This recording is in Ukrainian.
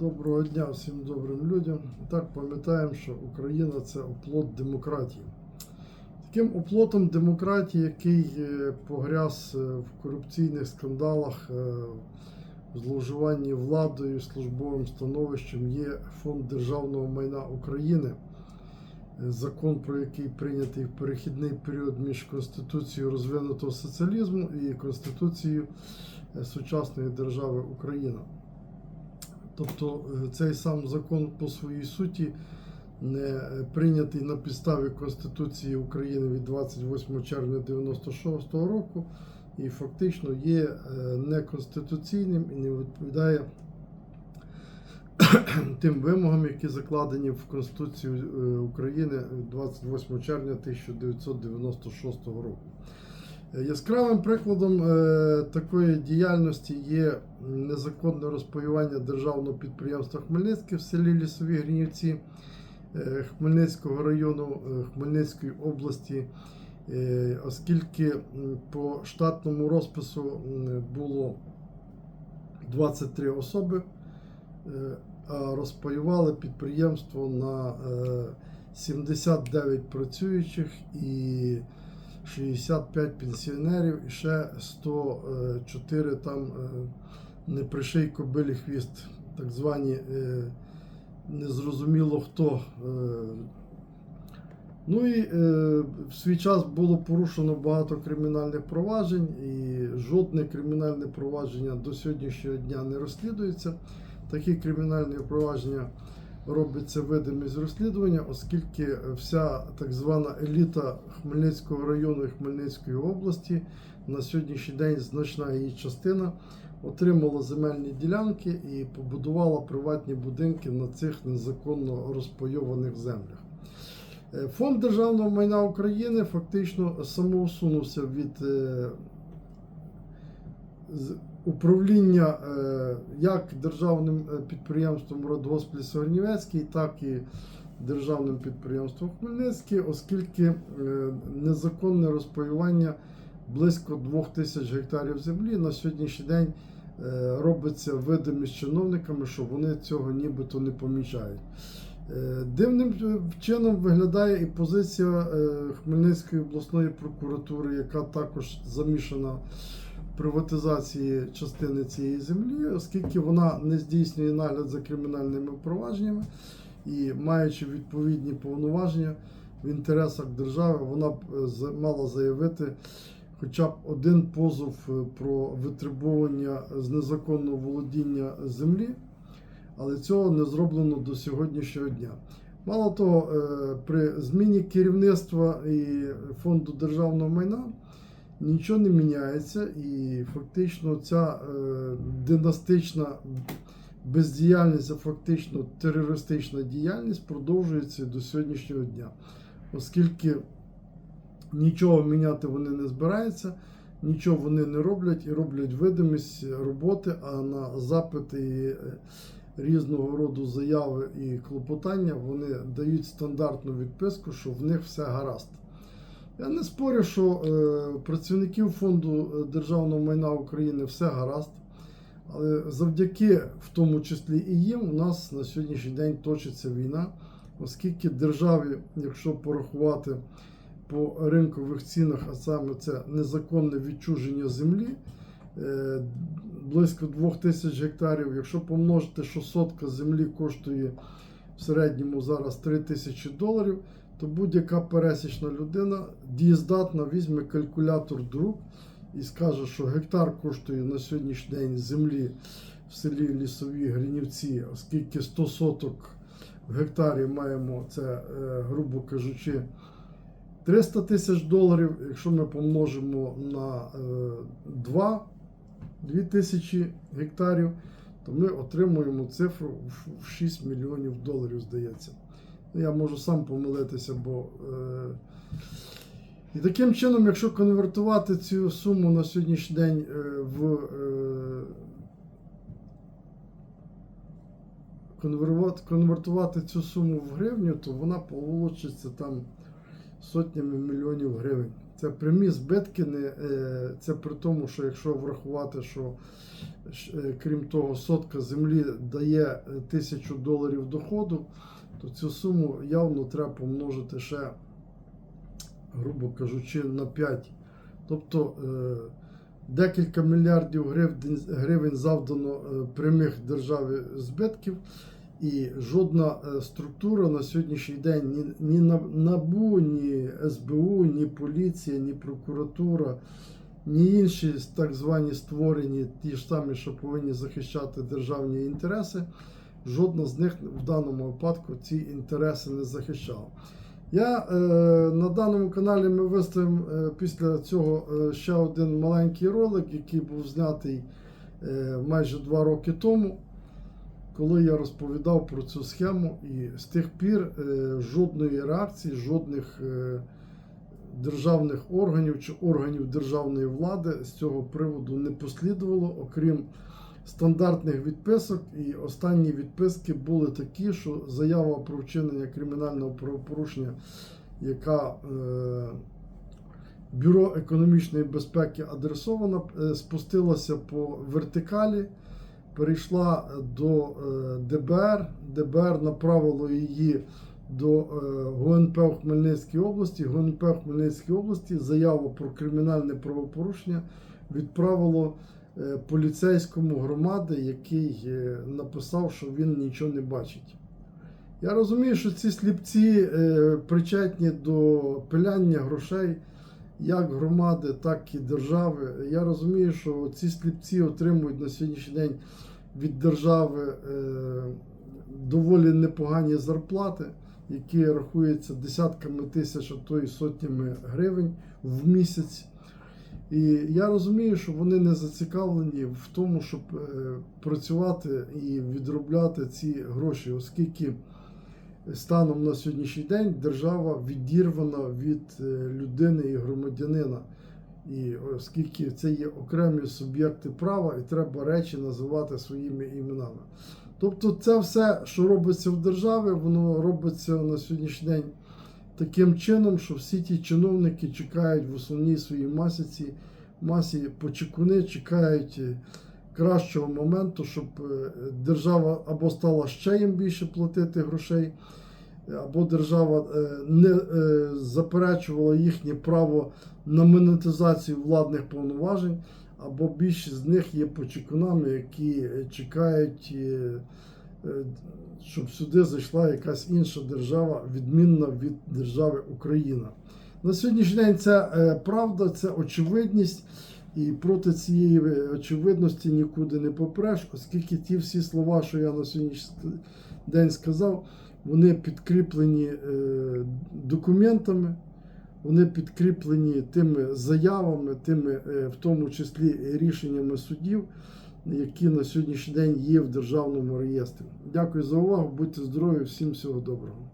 Доброго дня всім добрим людям. Так пам'ятаємо, що Україна це оплот демократії. Таким оплотом демократії, який е, погряз е, в корупційних скандалах, е, в зловживанні владою, службовим становищем, є Фонд державного майна України, закон про який прийнятий в перехідний період між Конституцією розвинутого соціалізму і Конституцією сучасної держави Україна. Тобто е, цей сам закон по своїй суті не е, прийнятий на підставі Конституції України від 28 червня 96 року і фактично є е, неконституційним і не відповідає тим вимогам, які закладені в Конституцію України 28 червня 1996 року. Яскравим прикладом е, такої діяльності є незаконне розпаювання державного підприємства Хмельницьке в селі Лісові Гринівці е, Хмельницького району е, Хмельницької області, оскільки по штатному розпису було 23 особи, а розпаювали підприємство на е, 79 працюючих і 65 пенсіонерів і ще 104 там е, не приший кобилі хвіст, так звані е, незрозуміло хто. е. Ну і е, в свій час було порушено багато кримінальних проваджень, і жодне кримінальне провадження до сьогоднішнього дня не розслідується. Такі кримінальні провадження робиться видимість розслідування, оскільки вся так звана еліта Хмельницького району і Хмельницької області на сьогоднішній день значна її частина отримала земельні ділянки і побудувала приватні будинки на цих незаконно розпайованих землях. Е, Фонд державного майна України фактично самоусунувся від е, управління е, як державним е, підприємством Радгосп Лісогнівецький, так і державним підприємством Хмельницький, оскільки е, незаконне розпаювання близько 2000 гектарів землі на сьогоднішній день робиться видимість чиновниками, що вони цього нібито не помічають. Дивним чином виглядає і позиція Хмельницької обласної прокуратури, яка також замішана приватизації частини цієї землі, оскільки вона не здійснює нагляд за кримінальними провадженнями і маючи відповідні повноваження в інтересах держави, вона б е, мала заявити хоча б один позов е, про витребування з незаконного володіння землі але цього не зроблено до сьогоднішнього дня. Мало того, е, при зміні керівництва і фонду державного майна нічого не міняється, і фактично ця е, династична бездіяльність, а фактично терористична діяльність продовжується до сьогоднішнього дня, оскільки нічого міняти вони не збираються. Нічого вони не роблять і роблять видимість роботи, а на запити е, різного роду заяви і клопотання вони дають стандартну відписку, що в них все гаразд. Я не спорю, що е, працівників фонду е, державного майна України все гаразд, але завдяки, в тому числі і їм, у нас на сьогоднішній день точиться війна, оскільки державі, якщо порахувати по ринкових цінах, а саме це незаконне відчуження землі, е, близько 2000 гектарів. Якщо помножити, що сотка землі коштує в середньому зараз 3000 доларів, то будь-яка пересічна людина дієздатна візьме калькулятор до рук і скаже, що гектар коштує на сьогоднішній день землі в селі Лісові Гринівці, оскільки 100 соток в гектарі маємо це, е, грубо кажучи, 300 тисяч доларів, якщо ми помножимо на е, 2, 2 тисячі гектарів, то ми отримуємо цифру в 6 мільйонів доларів, здається. Я можу сам помилитися, бо. Е, і таким чином, якщо конвертувати цю суму на сьогоднішній день е, в е, конвертувати, цю суму в гривню, то вона получиться там сотнями мільйонів гривень. Це прямі збитки, не, це при тому, що якщо врахувати, що крім того, сотка землі дає тисячу доларів доходу, то цю суму явно треба помножити ще, грубо кажучи, на 5. Тобто е, декілька мільярдів гривень, завдано е, прямих державі збитків. І жодна е, структура на сьогоднішній день ні, ні На- НАБУ, ні СБУ, ні поліція, ні прокуратура, ні інші так звані створені, ті ж самі, що повинні захищати державні інтереси, жодна з них в даному випадку ці інтереси не захищала. Я е, на даному каналі ми виставимо е, після цього е, ще один маленький ролик, який був знятий майже два роки тому коли я розповідав про цю схему, і з тих пір жодної реакції, жодних державних органів чи органів державної влади з цього приводу не послідувало, окрім стандартних відписок. І останні відписки були такі, що заява про вчинення кримінального правопорушення, яка е, Бюро економічної безпеки адресована, е, спустилася по вертикалі перейшла до е, ДБР. ДБР направило її до е, ГУНП в Хмельницькій області. ГУНП в Хмельницькій області заяву про кримінальне правопорушення відправило поліцейському громади, який е, написав, що він нічого не бачить. Я розумію, що ці сліпці е, причетні до пиляння грошей як громади, так і держави. Я розумію, що ці сліпці отримують на сьогоднішній день від держави е, доволі непогані зарплати, які рахуються десятками тисяч, а то й сотнями гривень в місяць. І я розумію, що вони не зацікавлені в тому, щоб е, працювати і відробляти ці гроші, оскільки станом на сьогоднішній день держава відірвана від е, людини і громадянина. І оскільки це є окремі суб'єкти права, і треба речі називати своїми іменами. Тобто, це все, що робиться в державі, воно робиться на сьогоднішній день таким чином, що всі ті чиновники чекають в основній своїй масіці, масі почекуни, чекають е, кращого моменту, щоб е, держава або стала ще їм більше платити грошей, або держава е, не заперечувала їхнє право на монетизацію владних повноважень, або більшість з них є почекунами, які чекають, щоб сюди зайшла якась інша держава, відмінна від держави Україна. На сьогоднішній день це е, правда, це очевидність. І проти цієї е, очевидності нікуди не попреш, оскільки ті всі слова, що я на сьогоднішній день сказав, вони підкріплені е, документами, вони підкріплені тими заявами, тими, е, в тому числі рішеннями судів, які на сьогоднішній день є в державному реєстрі. Дякую за увагу, будьте здорові, всім всього доброго.